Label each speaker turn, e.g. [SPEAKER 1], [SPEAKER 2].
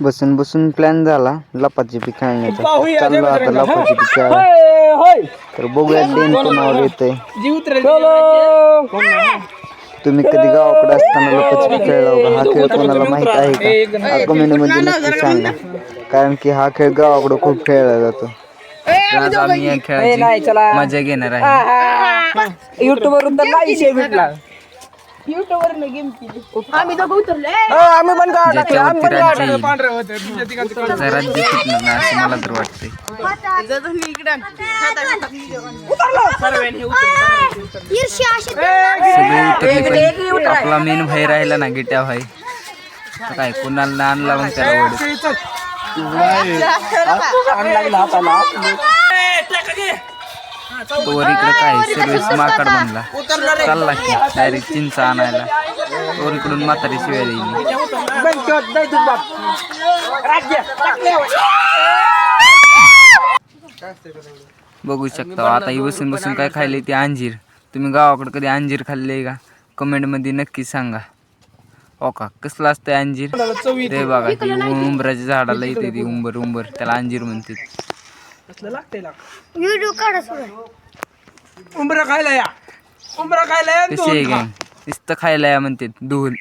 [SPEAKER 1] बसून बसून प्लॅन झाला. लपाछपी खेळण्याचा. चाललो आता लपाछपी
[SPEAKER 2] होय.
[SPEAKER 1] तर बघूया टेन कोणावर
[SPEAKER 2] उतरेल
[SPEAKER 1] तुम्ही कधी गावाकडे असताना लपाछपी खेळला होता हा खेळ कोणाला माहीत आहे का? कमेंटमध्ये नक्की सांगा. कारण की हा खेळ गावाकडे खूप खेळला जातो.
[SPEAKER 3] आज आम्ही या खेळाची मजा घेणार आहे.
[SPEAKER 2] युट्यूब वरून तर नाही विषय भेटला
[SPEAKER 4] आम्ही दोघं उतरले.
[SPEAKER 2] हो, आम्ही पण गावात टाकलं,
[SPEAKER 3] ज्याच्यावरती
[SPEAKER 2] आम्ही पण गावात
[SPEAKER 3] राज्य
[SPEAKER 2] टाकलं.
[SPEAKER 3] येईल जरा दिसत नाही असं मला तर वाटतंय.
[SPEAKER 4] ईर्ष्या अशी
[SPEAKER 3] सगळे उतरले पण आपला मेन भाई राहिला ना गिट्या भाई. तर काय कोणाला ना आणला मग त्याला ओढ
[SPEAKER 2] आण लागला हाताला.
[SPEAKER 3] तोवर इकडं काय सर्विस माकड म्हणला चालला की डायरेक्ट चिंच आणायला. तोवर इकडून म्हातारी शिवाय देईल. बघू शकता आता ही बसून बसून काय खाल्ले ते अंजीर. तुम्ही गावाकडे कधी अंजीर खाल्ले का? कमेंटमध्ये नक्की सांगा. हो का? कसलं असतं अंजीर? ते. बघा ती उंबराच्या झाडाला येते ती उंबर उंबर. त्याला अंजीर म्हणते
[SPEAKER 2] लागतंय लाग.
[SPEAKER 4] व्हिडिओ काढा
[SPEAKER 2] उंबरं खायला या. उंबरं खायला या
[SPEAKER 3] नुसतं खायला या म्हणते धुवून.